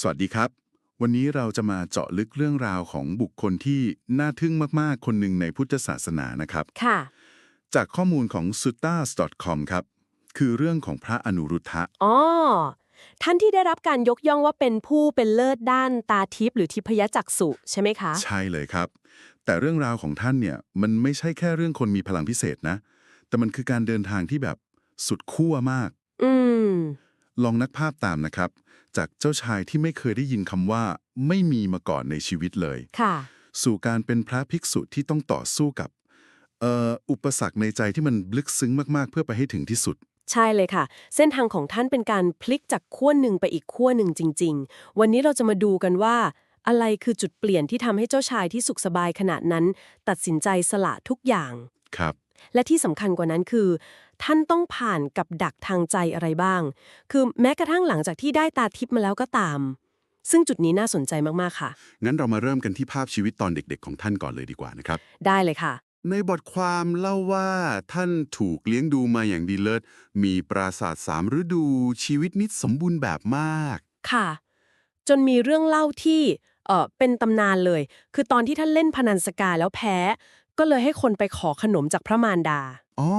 สวัสดีครับ วันนี้เราจะมาเจาะลึกเรื่องราวของบุคคลที่น่าทึ่งมากๆ คนหนึ่งในพุทธศาสนานะครับ ค่ะ จากข้อมูลของ s u t a s c o m ครับ คือเรื่องของพระอนุรุทธะ อ๋อ ท่านที่ได้รับการยกย่องว่าเป็นผู้เป็นเลิศด้านตาทิพย์หรือทิพยจักษุใช่ไหมคะ ใช่เลยครับ แต่เรื่องราวของท่านเนี่ยมันไม่ใช่แค่เรื่องคนมีพลังพิเศษนะ แต่มันคือการเดินทางที่แบบสุดขั้วมาก อืม ลองนักภาพตามนะครับ จากเจ้าชายที่ไม่เคยได้ยินคำว่า ไม่มีมาก่อนในชีวิตเลย ค่ะ สู่การเป็นพระภิกษุที่ต้องต่อสู้กับเอ่ออุปสรรคในใจที่มันลึกซึ้งมากๆ เพื่อไปให้ถึงที่สุด ใช่เลยค่ะ เส้นทางของท่านเป็นการพลิกจากขั้วหนึ่งไปอีกขั้วหนึ่งจริง ๆ วันนี้เราจะมาดูกันว่า อะไรคือจุดเปลี่ยนที่ทำให้เจ้าชายที่สุขสบายขนาดนั้น ตัดสินใจสละทุกอย่าง ครับ และที่สำคัญกว่านั้นคือ ท่านต้องผ่านกับดักทางใจอะไรบ้าง คือแม้กระทั่งหลังจากที่ได้ตาทิพย์มาแล้วก็ตาม ซึ่งจุดนี้น่าสนใจมาก ๆ ค่ะ งั้นเรามาเริ่มกันที่ภาพชีวิตตอนเด็ก ๆ ของท่านก่อนเลยดีกว่านะครับ ได้เลยค่ะ ในบทความเล่าว่าท่านถูกเลี้ยงดูมาอย่างดีเลิศ มีปราสาทสามฤดูชีวิตนิดสมบูรณ์แบบมาก ค่ะ จนมีเรื่องเล่าที่เออเป็นตำนานเลย คือตอนที่ท่านเล่นพนันสกาแล้วแพ้ ก็เลยให้คนไปขอขนมจากพระมารดา อ๋อ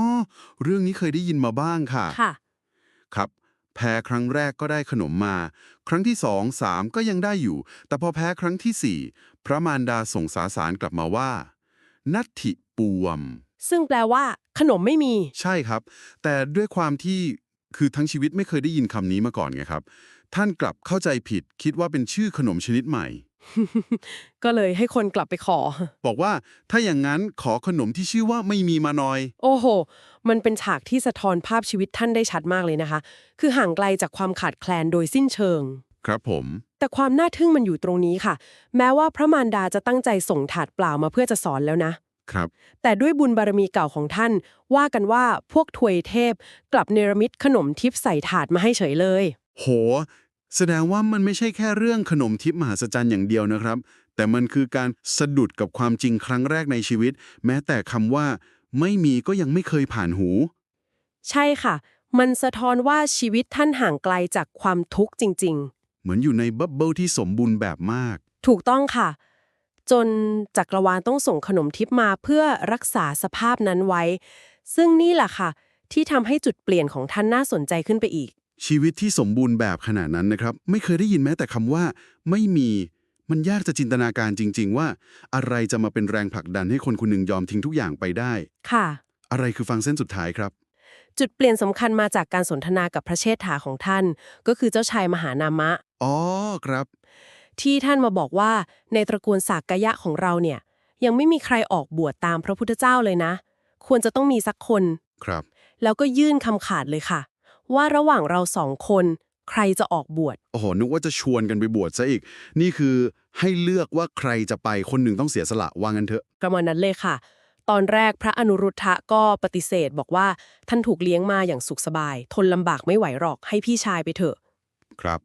เรื่องนี้เคยได้ยินมาบ้างค่ะ ค่ะ ครับ แพ้ครั้งแรกก็ได้ขนมมา ครั้งที่สองสามก็ยังได้อยู่ แต่พอแพ้ครั้งที่สี่พระมารดาส่งสาสารกลับมาว่า นัตถิปวม ซึ่งแปลว่า ขนมไม่มี ใช่ครับ แต่ด้วยความที่คือทั้งชีวิตไม่เคยได้ยินคำนี้มาก่อนไงครับ ท่านกลับเข้าใจผิดคิดว่าเป็นชื่อขนมชนิดใหม่ ก็เลยให้คนกลับไปขอ บอกว่าถ้าอย่างนั้นขอขนมที่ชื่อว่าไม่มีมาหน่อย โอ้โห มันเป็นฉากที่สะท้อนภาพชีวิตท่านได้ชัดมากเลยนะคะ คือห่างไกลจากความขาดแคลนโดยสิ้นเชิง ครับผม แต่ความน่าทึ่งมันอยู่ตรงนี้ค่ะ แม้ว่าพระมารดาจะตั้งใจส่งถาดเปล่ามาเพื่อจะสอนแล้วนะ ครับ แต่ด้วยบุญบารมีเก่าของท่าน ว่ากันว่าพวกถวยเทพ กลับเนรมิตขนมทิพย์ใส่ถาดมาให้เฉยเลย โห แสดงว่ามันไม่ใช่แค่เรื่องขนมทิพย์มหัศจรรย์อย่างเดียวนะครับ แต่มันคือการสะดุดกับความจริงครั้งแรกในชีวิต แม้แต่คำว่า ไม่มีก็ยังไม่เคยผ่านหู ใช่ค่ะ มันสะท้อนว่าชีวิตท่านห่างไกลจากความทุกข์จริงเหมือนอยู่ในบับเบิลที่สมบูรณ์แบบมากๆถูกต้องค่ะ จนจักรวาลต้องส่งขนมทิพย์มาเพื่อรักษาสภาพนั้นไว้ ซึ่งนี่แหละค่ะ ที่ทำให้จุดเปลี่ยนของท่านน่าสนใจขึ้นไปอีก ชีวิตที่สมบูรณ์แบบขนาดนั้นนะครับ ไม่เคยได้ยินแม้แต่คำว่า ไม่มีมันยากจะจินตนาการจริง ๆ ว่า อะไรจะมาเป็นแรงผลักดันให้คนคนหนึ่งยอมทิ้งทุกอย่างไปได้ ค่ะ อะไรคือฟังเส้นสุดท้ายครับ จุดเปลี่ยนสำคัญมาจากการสนทนากับพระเชษฐาของท่าน ก็คือเจ้าชายมหานามะ อ๋อครับ ที่ท่านมาบอกว่าในตระกูลสากกยะของเราเนี่ย ยังไม่มีใครออกบวชตามพระพุทธเจ้าเลยนะ ควรจะต้องมีสักคน ครับ แล้วก็ยื่นคำขาดเลยค่ะ ว่าระหว่างเราสองคน ใครจะออกบวช โอ้โห นึกว่าจะชวนกันไปบวชซะอีก นี่คือให้เลือกว่าใครจะไป คนหนึ่งต้องเสียสละว่างั้นเถอะประมาณนั้นเลยค่ะ ตอนแรกพระอนุรุทธะก็ปฏิเสธบอกว่าท่านถูกเลี้ยงมาอย่างสุขสบาย ทนลำบากไม่ไหวหรอกให้พี่ชายไปเถอะ ครับ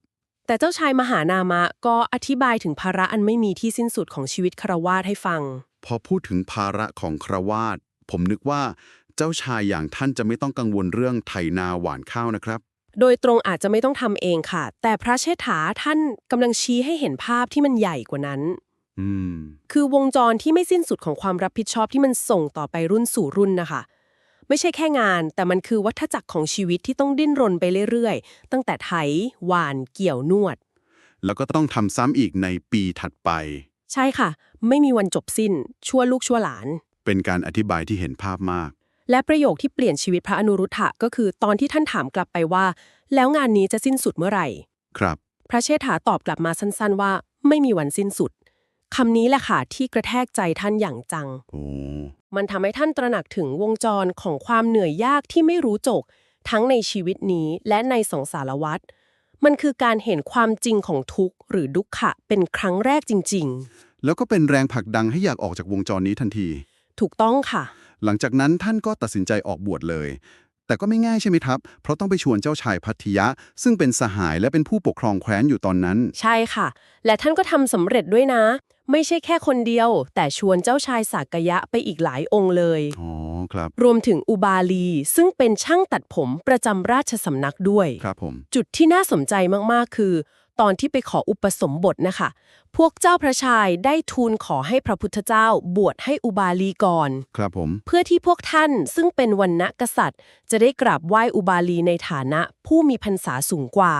แต่เจ้าชายมหานามะก็อธิบายถึงภาระอันไม่มีที่สิ้นสุดของชีวิตคารวาสให้ฟัง พอพูดถึงภาระของครวาสผมนึกว่า เจ้าชายอย่างท่านจะไม่ต้องกังวลเรื่องไถนาหวานข้าวนะครับ โดยตรงอาจจะไม่ต้องทำเองค่ะ แต่พระเชษฐาท่านกำลังชี้ให้เห็นภาพที่มันใหญ่กว่านั้น อืม คือวงจรที่ไม่สิ้นสุดของความรับผิดชอบที่มันส่งต่อไปรุ่นสู่รุ่นนะคะ ไม่ใช่แค่งาน แต่มันคือวัฏจักรของชีวิตที่ต้องดิ้นรนไปเรื่อยๆ ตั้งแต่ไถหวานเกี่ยวนวด แล้วก็ต้องทำซ้ำอีกในปีถัดไป ใช่ค่ะ ไม่มีวันจบสิ้นชั่วลูกชั่วหลาน เป็นการอธิบายที่เห็นภาพมาก และประโยคที่เปลี่ยนชีวิตพระอนุรุทธะก็คือตอนที่ท่านถามกลับไปว่า แล้วงานนี้จะสิ้นสุดเมื่อไหร่ ครับ พระเชษฐาตอบกลับมาสั้นๆ ว่า ไม่มีวันสิ้นสุดคำนี้แหละค่ะที่กระแทกใจท่านอย่างจังโอ้มันทำให้ท่านตระหนักถึงวงจรของความเหนื่อยยากที่ไม่รู้จบทั้งในชีวิตนี้และในสงสารวัฏมันคือการเห็นความจริงของทุกข์ หรือดุขขะเป็นครั้งแรกจริงแล้วก็เป็นแรงผลักดันให้อยากออกจากวงจรนี้ทันทีๆถูกต้องค่ะ หลังจากนั้นท่านก็ตัดสินใจออกบวชเลย แต่ก็ไม่ง่ายใช่ไหมครับ เพราะต้องไปชวนเจ้าชายพัทยะ ซึ่งเป็นสหายและเป็นผู้ปกครองแคว้นอยู่ตอนนั้น ใช่ค่ะ และท่านก็ทำสำเร็จด้วยนะ ไม่ใช่แค่คนเดียว แต่ชวนเจ้าชายสากยะไปอีกหลายองค์เลย อ๋อครับ รวมถึงอุบาลี ซึ่งเป็นช่างตัดผมประจำราชสำนักด้วย ครับผม จุดที่น่าสนใจมากๆ คือ ตอนที่ไปขออุปสมบทนะคะ พวกเจ้าพระชายได้ทูลขอให้พระพุทธเจ้าบวชให้อุบาลีก่อน ครับผม เพื่อที่พวกท่านซึ่งเป็นวันณะกษัตริย์ จะได้กราบไหว้อุบาลีในฐานะผู้มีพรรษาสูงกว่า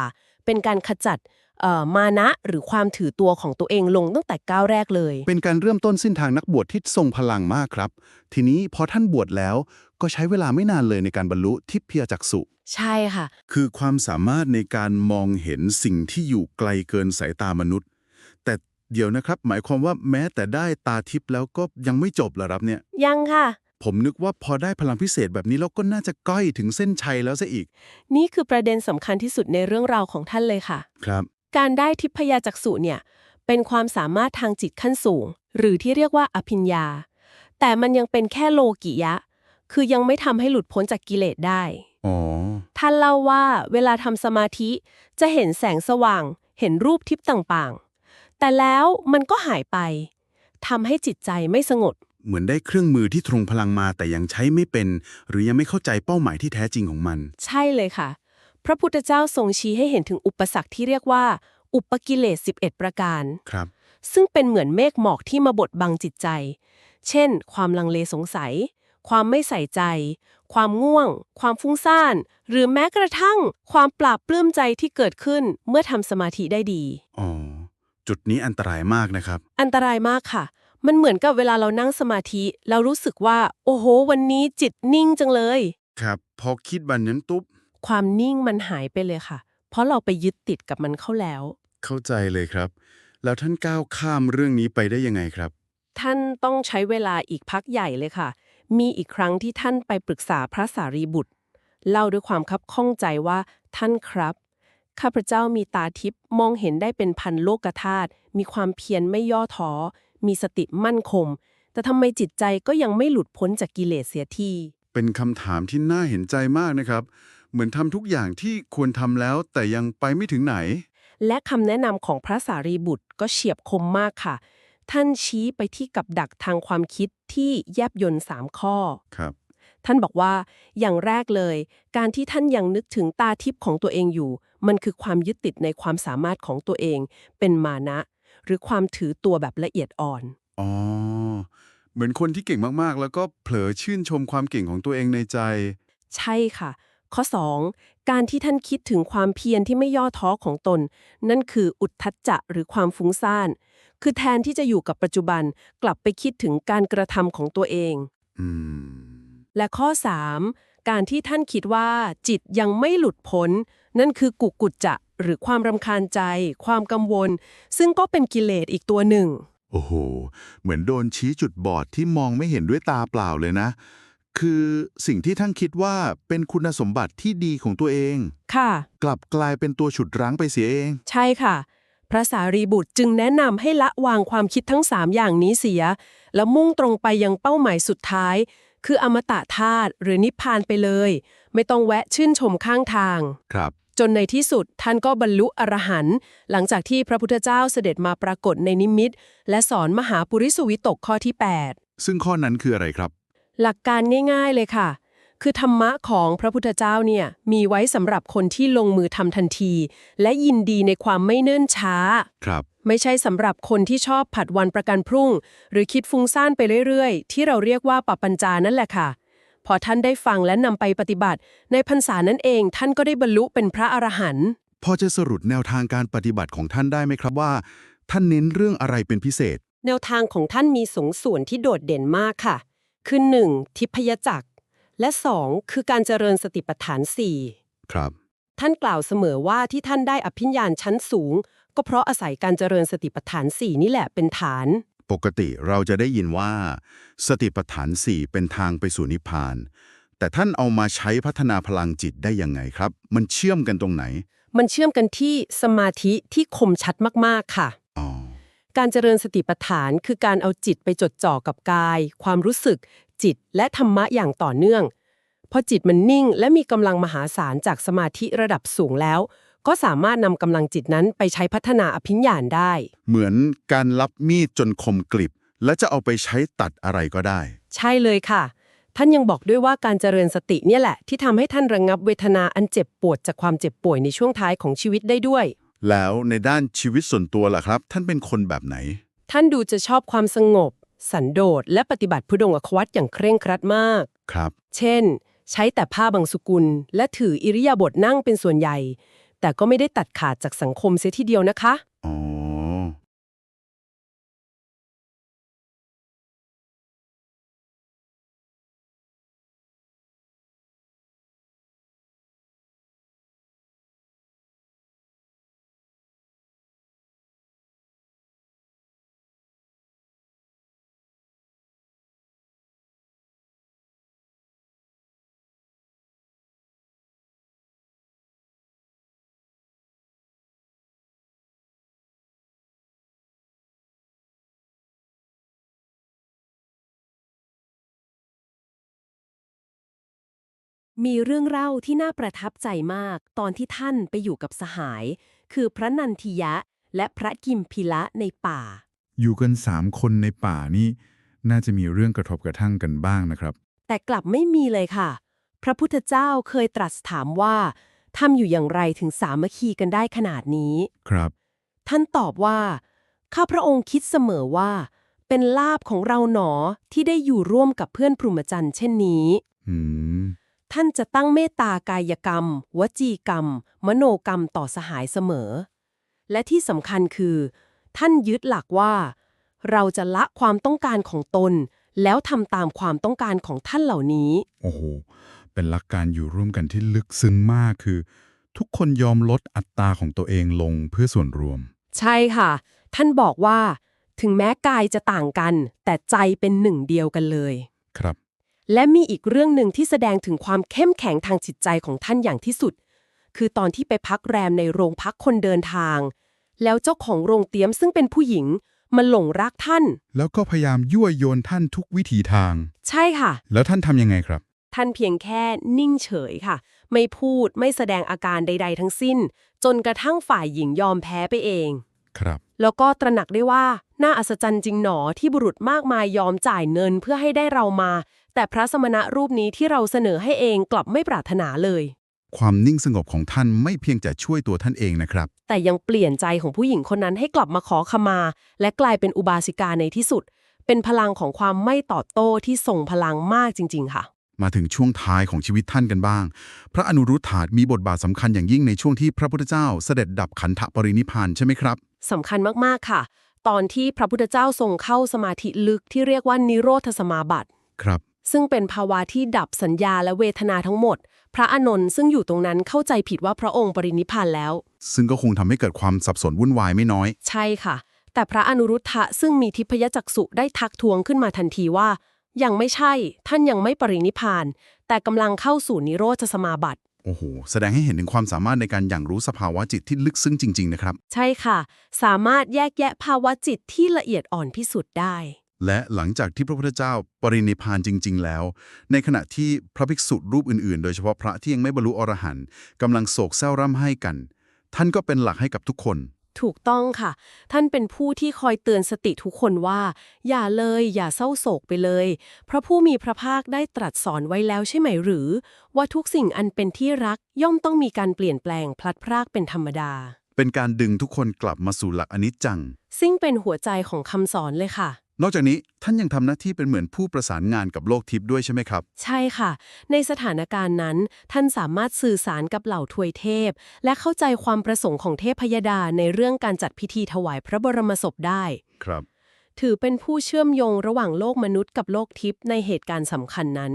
เป็นการขจัดเอ่อมานะหรือความถือตัวของตัวเองลงตั้งแต่ก้าวแรกเลย เป็นการเริ่มต้นเส้นทางนักบวชที่ทรงพลังมากครับ ทีนี้พอท่านบวชแล้วก็ใช้เวลาไม่นานเลยในการบรรลุทิพยจักษุ ใช่ค่ะ คือความสามารถในการมองเห็นสิ่งที่อยู่ไกลเกินสายตามนุษย์ แต่เดี๋ยวนะครับ หมายความว่าแม้แต่ได้ตาทิพย์แล้วก็ยังไม่จบเหรอครับเนี่ย ยังค่ะ ผมนึกว่าพอได้พลังพิเศษแบบนี้แล้วก็น่าจะก้อยถึงเส้นชัยแล้วซะอีก นี่คือประเด็นสำคัญที่สุดในเรื่องราวของท่านเลยค่ะ ครับ การได้ทิพยจักษุเนี่ย เป็นความสามารถทางจิตขั้นสูง หรือที่เรียกว่าอภิญญา แต่มันยังเป็นแค่โลกิยะ คือยังไม่ทำให้หลุดพ้นจากกิเลสได้อ๋อ ท่านเล่าว่าเวลาทำสมาธิจะเห็นแสงสว่าง เห็นรูปทิพย์ต่างๆ แต่แล้วมันก็หายไปทำให้จิตใจไม่สงบ เหมือนได้เครื่องมือที่ทรงพลังมาแต่ยังใช้ไม่เป็น หรือยังไม่เข้าใจเป้าหมายที่แท้จริงของมัน ใช่เลยค่ะ พระพุทธเจ้าทรงชี้ให้เห็นถึงอุปสรรคที่เรียกว่า อุปกิเลส11 ประการครับ ซึ่งเป็นเหมือนเมฆหมอกที่มาบดบังจิตใจ เช่น ความลังเลสงสัย ความไม่ใส่ใจ ความง่วง ความฟุ้งซ่าน หรือแม้กระทั่งความปราบปลื้มใจที่เกิดขึ้นเมื่อทำสมาธิได้ดีอ๋อจุดนี้อันตรายมากนะครับ อันตรายมากค่ะ มันเหมือนกับเวลาเรานั่งสมาธิเรารู้สึกว่า โอ้โห วันนี้จิตนิ่งจังเลย ครับ พอคิดบันนั้นตุ๊บ ความนิ่งมันหายไปเลยค่ะ เพราะเราไปยึดติดกับมันเข้าแล้ว เข้าใจเลยครับ แล้วท่านก้าวข้ามเรื่องนี้ไปได้ยังไงครับ ท่านต้องใช้เวลาอีกพักใหญ่เลยค่ะ มีอีกครั้งที่ท่านไปปรึกษาพระสารีบุตร เล่าด้วยความคับข้องใจว่าท่านครับ ข้าพเจ้ามีตาทิพย์มองเห็นได้เป็นพันโลกธาตุมีความเพียรไม่ย่อท้อมีสติมั่นคง แต่ทำไมจิตใจก็ยังไม่หลุดพ้นจากกิเลสเสียทีเป็นคำถามที่น่าเห็นใจมากนะครับ เหมือนทำทุกอย่างที่ควรทำแล้วแต่ยังไปไม่ถึงไหน และคำแนะนำของพระสารีบุตรก็เฉียบคมมากค่ะ ท่านชี้ไปที่กับดักทางความคิดที่แยบยนต์สามข้อ ครับ ท่านบอกว่าอย่างแรกเลย การที่ท่านยังนึกถึงตาทิพย์ของตัวเองอยู่ มันคือความยึดติดในความสามารถของตัวเอง เป็นมานะ หรือความถือตัวแบบละเอียดอ่อน อ๋อ เหมือนคนที่เก่งมากๆ แล้วก็เผลอชื่นชมความเก่งของตัวเองในใจ ใช่ค่ะ ข้อ 2. การที่ท่านคิดถึงความเพียรที่ไม่ย่อท้อของตน นั่นคืออุทธัจจะหรือความฟุ้งซ่าน คือแทนที่จะอยู่กับปัจจุบันกลับไปคิดถึงการกระทำของตัวเองอืมและข้อ 3. การที่ท่านคิดว่าจิตยังไม่หลุดพ้น นั่นคือกุกุจจะ หรือความรำคาญใจ ความกังวล ซึ่งก็เป็นกิเลสอีกตัวหนึ่ง โอ้โห เหมือนโดนชี้จุดบอดที่มองไม่เห็นด้วยตาเปล่าเลยนะ คือสิ่งที่ท่านคิดว่าเป็นคุณสมบัติที่ดีของตัวเอง ค่ะ กลับกลายเป็นตัวฉุดรั้งไปเสียเอง ใช่ค่ะ พระสารีบุตรจึงแนะนำให้ละวางความคิดทั้ง3อย่างนี้เสีย แล้วมุ่งตรงไปยังเป้าหมายสุดท้าย คืออมตะธาตุหรือนิพพานไปเลย ไม่ต้องแวะชื่นชมข้างทาง ครับ จนในที่สุดท่านก็บรรลุอรหันต์หลังจากที่พระพุทธเจ้าเสด็จมาปรากฏในนิมิต และสอนมหาปุริสุวิตกข้อที่ 8 ซึ่งข้อนั้นคืออะไรครับ หลักการง่าย ๆเลยค่ะ คือธรรมะของพระพุทธเจ้าเนี่ยมีไว้สำหรับคนที่ลงมือทำทันที และยินดีในความไม่เนิ่นช้า ครับ ไม่ใช่สำหรับคนที่ชอบผัดวันประกันพรุ่ง หรือคิดฟุ้งซ่านไปเรื่อยๆ ที่เราเรียกว่าปปัญจานั่นแหละค่ะ พอท่านได้ฟังและนำไปปฏิบัติ ในพรรษานั้นเองท่านก็ได้บรรลุเป็นพระอรหันต์พอจะสรุปแนวทางการปฏิบัติของท่านได้ไหมครับว่า ท่านเน้นเรื่องอะไรเป็นพิเศษ แนวทางของท่านมีสองส่วนที่โดดเด่นมากค่ะ คือ 1. ทิพยจักร และ 2. คือการเจริญสติปัฏฐาน 4 ครับ ท่านกล่าวเสมอว่าที่ท่านได้อภิญญาณชั้นสูง ก็เพราะอาศัยการเจริญสติปัฏฐาน 4 นี่แหละเป็นฐาน ปกติเราจะได้ยินว่า สติปัฏฐานสี่เป็นทางไปสู่นิพพาน แต่ท่านเอามาใช้พัฒนาพลังจิตได้ยังไงครับ มันเชื่อมกันตรงไหน มันเชื่อมกันที่สมาธิที่คมชัดมากๆค่ะอ๋อ การเจริญสติปัฏฐานคือการเอาจิตไปจดจ่อกับกาย ความรู้สึก จิตและธรรมะอย่างต่อเนื่อง พอจิตมันนิ่งและมีกำลังมหาศาลจากสมาธิระดับสูงแล้ว ก็สามารถนำกำลังจิตนั้นไปใช้พัฒนาอภิญญาณได้ เหมือนการรับมีดจนคมกริบ และจะเอาไปใช้ตัดอะไรก็ได้ ใช่เลยค่ะ ท่านยังบอกด้วยว่าการเจริญสติเนี่ยแหละ ที่ทำให้ท่านระงงับเวทนาอันเจ็บปวดจากความเจ็บป่วยในช่วงท้ายของชีวิตได้ด้วย แล้วในด้านชีวิตส่วนตัวล่ะครับ ท่านเป็นคนแบบไหน ท่านดูจะชอบความสงบ สันโดษและปฏิบัติพุดงควัตอย่างเคร่งครัดมาก ครับ เช่น ใช้แต่ผ้าบางสุกุล และถืออิริยาบถนั่งเป็นส่วนใหญ่ แต่ก็ไม่ได้ตัดขาดจากสังคมเสียทีเดียวนะคะ มีเรื่องเล่าที่น่าประทับใจมาก ตอนที่ท่านไปอยู่กับสหาย คือพระนันทิยะ และพระกิมพิละในป่า อยู่กันสามคนในป่านี่น่าจะมีเรื่องกระทบกระทั่งกันบ้างนะครับ แต่กลับไม่มีเลยค่ะ พระพุทธเจ้าเคยตรัสถามว่าทำอยู่อย่างไรถึงสามัคคีกันได้ขนาดนี้ ครับ ท่านตอบว่า ข้าพระองค์คิดเสมอว่า เป็นลาบของเราหนอที่ได้อยู่ร่วมกับเพื่อนพรหมจรรย์เช่นนี้ อืม ท่านจะตั้งเมตตากายกรรม วจีกรรม มโนกรรมต่อสหายเสมอ และที่สำคัญคือ ท่านยึดหลักว่า เราจะละความต้องการของตน แล้วทำตามความต้องการของท่านเหล่านี้ โอ้โห เป็นหลักการอยู่ร่วมกันที่ลึกซึ้งมากคือ ทุกคนยอมลดอัตราของตัวเองลงเพื่อส่วนรวม ใช่ค่ะ ท่านบอกว่า ถึงแม้กายจะต่างกัน แต่ใจเป็นหนึ่งเดียวกันเลย ครับ และมีอีกเรื่องหนึ่งที่แสดงถึงความเข้มแข็งทางจิตใจของท่านอย่างที่สุด คือตอนที่ไปพักแรมในโรงพักคนเดินทาง แล้วเจ้าของโรงเตี้ยมซึ่งเป็นผู้หญิงมาหลงรักท่าน แล้วก็พยายามยั่วโยนท่านทุกวิถีทาง ใช่ค่ะ แล้วท่านทำยังไงครับ ท่านเพียงแค่นิ่งเฉยค่ะ ไม่พูดไม่แสดงอาการใด ๆ ทั้งสิ้น จนกระทั่งฝ่ายหญิงยอมแพ้ไปเอง ครับ แล้วก็ตระหนักได้ว่าน่าอัศจรรย์จริงหนอที่บุรุษมากมายยอมจ่ายเงินเพื่อให้ได้เรามา แต่พระสมณะรูปนี้ที่เราเสนอให้เองกลับไม่ปรารถนาเลย ความนิ่งสงบของท่านไม่เพียงแต่ช่วยตัวท่านเองนะครับ แต่ยังเปลี่ยนใจของผู้หญิงคนนั้นให้กลับมาขอขมา และกลายเป็นอุบาสิกาในที่สุด เป็นพลังของความไม่ตอบโต้ที่ทรงพลังมากจริง ๆ ค่ะ มาถึงช่วงท้ายของชีวิตท่านกันบ้าง พระอนุรุทธาตมีบทบาทสำคัญอย่างยิ่งในช่วงที่พระพุทธเจ้าเสด็จดับขันธปรินิพพานใช่ไหมครับสำคัญมากๆค่ะ ตอนที่พระพุทธเจ้าทรงเข้าสมาธิลึกที่เรียกว่านิโรธสมาบัติครับ ซึ่งเป็นภาวะที่ดับสัญญาและเวทนาทั้งหมด พระอานนท์ซึ่งอยู่ตรงนั้นเข้าใจผิดว่าพระองค์ปรินิพพานแล้ว ซึ่งก็คงทำให้เกิดความสับสนวุ่นวายไม่น้อย ใช่ค่ะ แต่พระอนุรุทธะซึ่งมีทิพยจักษุได้ทักท้วงขึ้นมาทันทีว่า ยังไม่ใช่ท่านยังไม่ปรินิพพาน แต่กำลังเข้าสู่นิโรธสมาบัติ โอ้โห แสดงให้เห็นถึงความสามารถในการอย่างรู้สภาวะจิตที่ลึกซึ้งจริง ๆ นะครับ ใช่ค่ะ สามารถแยกแยะภาวะจิตที่ละเอียดอ่อนพิสุทธิ์ได้ และหลังจากที่พระพุทธเจ้าปรินิพพานจริง ๆ แล้ว ในขณะที่พระภิกษุรูปอื่นๆ โดยเฉพาะพระที่ยังไม่บรรลุอรหันต์กำลังโศกเศร้าร่ำไห้กัน ท่านก็เป็นหลักให้กับทุกคน ถูกต้องค่ะ ท่านเป็นผู้ที่คอยเตือนสติทุกคนว่า อย่าเลยอย่าเศร้าโศกไปเลยเพราะผู้มีพระภาคได้ตรัสสอนไว้แล้วใช่ไหมหรือ ว่าทุกสิ่งอันเป็นที่รักย่อมต้องมีการเปลี่ยนแปลงพลัดพรากเป็นธรรมดา เป็นการดึงทุกคนกลับมาสู่หลักอนิจจัง ซึ่งเป็นหัวใจของคำสอนเลยค่ะ นอกจากนี้ท่านยังทำหน้าที่เป็นเหมือนผู้ประสานงานกับโลกทิพย์ด้วยใช่ไหมครับ ใช่ค่ะ ในสถานการณ์นั้น ท่านสามารถสื่อสารกับเหล่าทวยเทพ และเข้าใจความประสงค์ของเทพพยดาในเรื่องการจัดพิธีถวายพระบรมศพได้ ครับ ถือเป็นผู้เชื่อมโยงระหว่างโลกมนุษย์กับโลกทิพย์ในเหตุการณ์สำคัญนั้น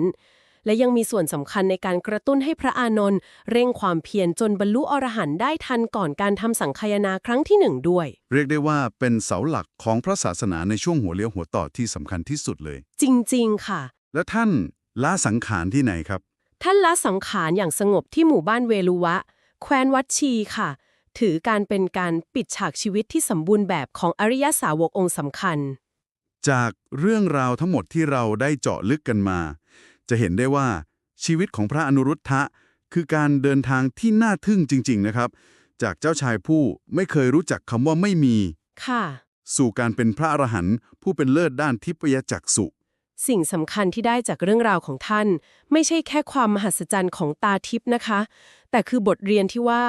และยังมีส่วนสำคัญในการกระตุ้นให้พระอานนท์เร่งความเพียรจนบรรลุอรหันต์ได้ทันก่อนการทำสังคายนาครั้งที่หนึ่งด้วย เรียกได้ว่าเป็นเสาหลักของพระศาสนาในช่วงหัวเลี้ยวหัวต่อที่สำคัญที่สุดเลย จริง ๆ ค่ะ แล้วท่านละสังขารที่ไหนครับ ท่านละสังขารอย่างสงบที่หมู่บ้านเวลุวะ แคว้นวัดชีค่ะ ถือการเป็นการปิดฉากชีวิตที่สมบูรณ์แบบของอริยสาวกองค์สำคัญ จากเรื่องราวทั้งหมดที่เราได้เจาะลึกกันมา จะเห็นได้ว่าชีวิตของพระอนุรุทธะ คือการเดินทางที่น่าทึ่งจริง ๆ นะครับ จากเจ้าชายผู้ไม่เคยรู้จักคำว่าไม่มีค่ะ สู่การเป็นพระอรหันต์ผู้เป็นเลิศด้านทิพยจักษุสิ่งสำคัญที่ได้จากเรื่องราวของท่าน ไม่ใช่แค่ความมหัศจรรย์ของตาทิพย์นะคะ แต่คือบทเรียนที่ว่า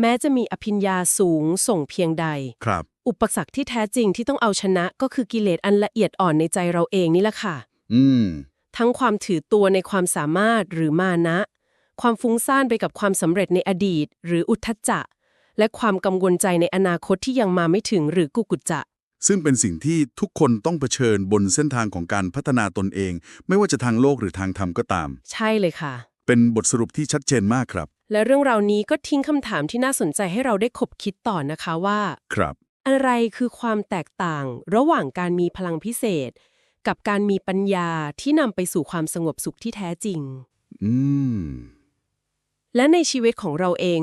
แม้จะมีอภิญญาสูงส่งเพียงใด ครับ อุปสรรคที่แท้จริงที่ต้องเอาชนะก็คือกิเลสอันละเอียดอ่อนในใจเราเองนี่แหละค่ะ อืม ทั้งความถือตัวในความสามารถหรือมานะ ความฟุ้งซ่านไปกับความสำเร็จในอดีต หรืออุทธัจจะและความกังวลใจในอนาคตที่ยังมาไม่ถึงหรือกุกุจจะ ซึ่งเป็นสิ่งที่ทุกคนต้องเผชิญบนเส้นทางของการพัฒนาตนเอง ไม่ว่าจะทางโลกหรือทางธรรมก็ตาม ใช่เลยค่ะ เป็นบทสรุปที่ชัดเจนมากครับ และเรื่องราวนี้ก็ทิ้งคำถามที่น่าสนใจให้เราได้คบคิดต่อนะคะว่า ครับ อะไรคือความแตกต่างระหว่างการมีพลังพิเศษ กับการมีปัญญาที่นำไปสู่ความสงบสุขที่แท้จริง อืม และในชีวิตของเราเอง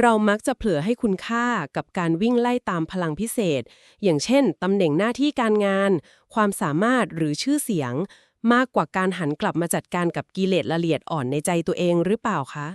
เรามักจะเผลอให้คุณค่ากับการวิ่งไล่ตามพลังพิเศษ อย่างเช่นตำแหน่งหน้าที่การงาน ความสามารถหรือชื่อเสียง มากกว่าการหันกลับมาจัดการกับกิเลสละเอียดอ่อนในใจตัวเองหรือเปล่าคะ